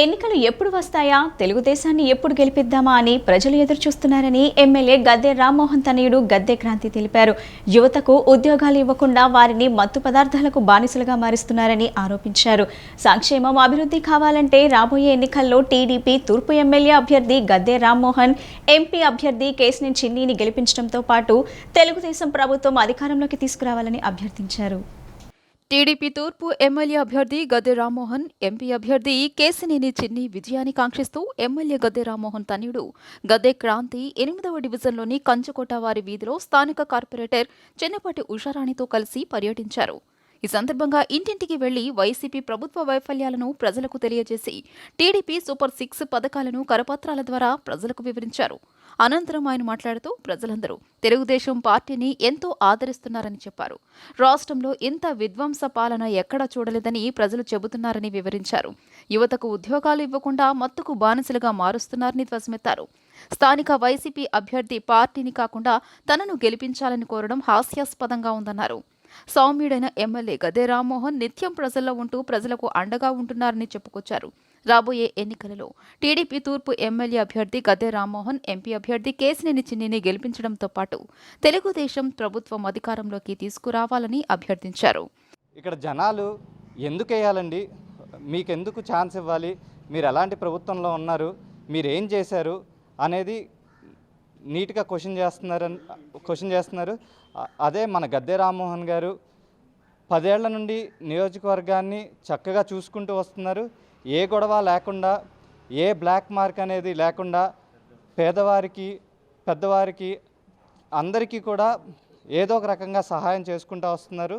ఎన్నికలు ఎప్పుడు వస్తాయా? తెలుగుదేశాన్ని ఎప్పుడు గెలిపిద్దామా అని ప్రజలు ఎదురు చూస్తున్నారని ఎమ్మెల్యే గద్దె రామ్మోహన్ తనయుడు గద్దె క్రాంతి తెలిపారు. యువతకు ఉద్యోగాలు ఇవ్వకుండా వారిని మత్తు పదార్థాలకు బానిసలుగా మారుస్తున్నారని ఆరోపించారు. సంక్షేమం అభివృద్ధి కావాలంటే రాబోయే ఎన్నికల్లో టీడీపీ తూర్పు ఎమ్మెల్యే అభ్యర్థి గద్దె రామ్మోహన్ ఎంపీ అభ్యర్థి కేసినేని చిన్నీని గెలిపించడంతో పాటు తెలుగుదేశం ప్రభుత్వం అధికారంలోకి తీసుకురావాలని అభ్యర్థించారు. టీడీపీ తూర్పు ఎమ్మెల్యే అభ్యర్థి గద్దె రామ్మోహన్ ఎంపీ అభ్యర్థి కేసినేని చిన్ని విజయాన్ని కాంక్షిస్తూ ఎమ్మెల్యే గద్దె రామ్మోహన్ తనయుడు. గద్దె క్రాంతి ఎనిమిదవ డివిజన్లోని కంచుకోట వారి వీధిలో స్థానిక కార్పొరేటర్ చెన్నపాటి ఉషారాణితో కలిసి పర్యటించారు. ఈ సందర్భంగా ఇంటింటికి వెళ్ళి వైసీపీ ప్రభుత్వ వైఫల్యాలను ప్రజలకు తెలియజేసి టీడీపీ సూపర్ సిక్స్ పథకాలను కరపత్రాల ద్వారా ప్రజలకు వివరించారు. అనంతరం ఆయన మాట్లాడుతూ ప్రజలందరూ తెలుగుదేశం పార్టీని ఎంతో ఆదరిస్తున్నారని చెప్పారు. రాష్ట్రంలో ఇంత విధ్వంస పాలన ఎక్కడా చూడలేదని ప్రజలు చెబుతున్నారని వివరించారు. యువతకు ఉద్యోగాలు ఇవ్వకుండా మత్తుకు బానిసలుగా మారుస్తున్నారని ధ్వజమెత్తారు. స్థానిక వైసీపీ అభ్యర్థి పార్టీని కాకుండా తనను గెలిపించాలని కోరడం హాస్యాస్పదంగా ఉందన్నారు. సౌమ్యుడైన ఎమ్మెల్యే గదే రామ్మోహన్ నిత్యం ప్రజల్లో ఉంటూ ప్రజలకు అండగా ఉంటున్నారని చెప్పుకొచ్చారు. రాబోయే ఎన్నికలలో టీడీపీ తూర్పు ఎమ్మెల్యే అభ్యర్థి గద్దె రామ్మోహన్ ఎంపీ అభ్యర్థి కేసినేని చిన్నిని గెలిపించడంతో పాటు తెలుగుదేశం ప్రభుత్వం అధికారంలోకి తీసుకురావాలని అభ్యర్థించారు. ఇక్కడ జనాలు ఎందుకేయాలండి? మీకెందుకు ఛాన్స్ ఇవ్వాలి? మీరు ఎలాంటి ప్రభుత్వంలో ఉన్నారు? మీరు ఏం చేశారు? అనేది నీట్గా క్వశ్చన్ చేస్తున్నారు క్వశ్చన్ చేస్తున్నారు. అదే మన గద్దె రామ్మోహన్ గారు పదేళ్ళ నుండి నియోజకవర్గాన్ని చక్కగా చూసుకుంటూ వస్తున్నారు. ఏ గొడవ లేకుండా ఏ బ్లాక్ మార్క్ అనేది లేకుండా పేదవారికి పెద్దవారికి అందరికీ కూడా ఏదో ఒక రకంగా సహాయం చేసుకుంటూ వస్తున్నారు.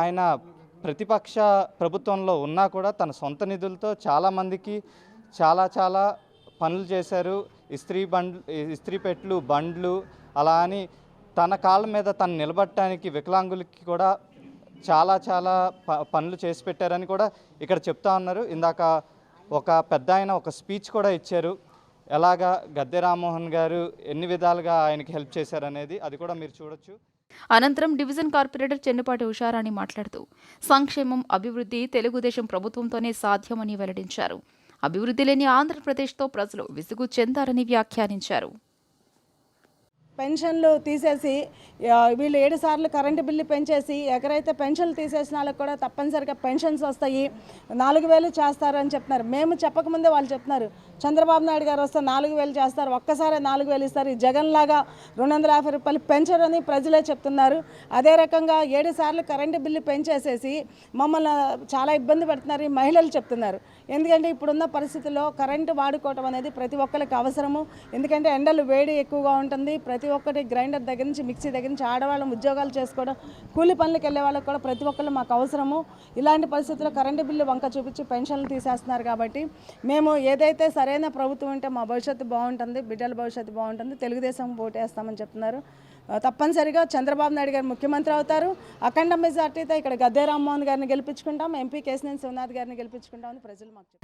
ఆయన ప్రతిపక్ష ప్రభుత్వంలో ఉన్నా కూడా తన సొంత నిధులతో చాలామందికి చాలా చాలా పనులు చేశారు. ఇస్త్రీ బండ్ ఇస్త్రీ పెట్లు బండ్లు అలా అని తన కాళ్ళ మీద తను నిలబడటానికి వికలాంగులకి కూడా చాలా చాలా ప పనులు చేసి పెట్టారని కూడా ఇక్కడ చెప్తా ఉన్నారు. ఇందాక ఒక పెద్ద ఆయన ఒక స్పీచ్ కూడా ఇచ్చారు. ఎలాగా గద్దె రామ్మోహన్ గారు ఎన్ని విధాలుగా ఆయనకి హెల్ప్ చేశారనేది అది కూడా మీరు చూడొచ్చు. అనంతరం డివిజన్ కార్పొరేటర్ చెన్నుపాటి ఉషారాణి మాట్లాడుతూ సంక్షేమం అభివృద్ధి తెలుగుదేశం ప్రభుత్వంతోనే సాధ్యమని వెల్లడించారు. అభివృద్ధి లేని ఆంధ్రప్రదేశ్తో ప్రజలు విసుగు చెందారని వ్యాఖ్యానించారు. పెన్షన్లు తీసేసి వీళ్ళు ఏడు సార్లు కరెంటు బిల్లు పెంచేసి ఎక్కడైతే పెన్షన్లు తీసేసిన వాళ్ళకి కూడా తప్పనిసరిగా పెన్షన్స్ వస్తాయి. నాలుగు వేలు చేస్తారు అని చెప్తున్నారు. మేము చెప్పకముందే వాళ్ళు చెప్తున్నారు. చంద్రబాబు నాయుడు గారు వస్తే నాలుగు వేలు చేస్తారు ఒక్కసారి నాలుగు వేలు ఇస్తారు. ఈ జగన్ లాగా రెండు వందల యాభై రూపాయలు పెంచరని ప్రజలే చెప్తున్నారు. అదే రకంగా ఏడు సార్లు కరెంటు బిల్లు పెంచేసేసి మమ్మల్ని చాలా ఇబ్బంది పెడుతున్నారు ఈ మహిళలు చెప్తున్నారు. ఎందుకంటే ఇప్పుడున్న పరిస్థితుల్లో కరెంటు వాడుకోవటం అనేది ప్రతి ఒక్కరికి అవసరము. ఎందుకంటే ఎండలు వేడి ఎక్కువగా ఉంటుంది. ప్రతి ఒక్కటి గ్రైండర్ దగ్గర నుంచి మిక్సీ దగ్గర నుంచి ఆడవాళ్ళం ఉద్యోగాలు చేసుకోవడం కూలి పనులకు వెళ్ళే వాళ్ళకి కూడా ప్రతి ఒక్కళ్ళు మాకు అవసరము. ఇలాంటి పరిస్థితుల్లో కరెంటు బిల్లు వంక చూపించి పెన్షన్లు తీసేస్తున్నారు కాబట్టి మేము ఏదైతే సరైన ప్రభుత్వం ఉంటే మా భవిష్యత్తు బాగుంటుంది బిడ్డల భవిష్యత్తు బాగుంటుంది తెలుగుదేశం ఓటేస్తామని చెప్తున్నారు. తప్పనిసరిగా చంద్రబాబు నాయుడు గారు ముఖ్యమంత్రి అవుతారు. అఖండ మెజార్టీతో ఇక్కడ గద్దే రామ్మోహన్ గారిని గెలిపించుకుంటాం ఎంపీ కేసినేని శివనాథ్ గారిని గెలిపించుకుంటామని ప్రజలు మాకు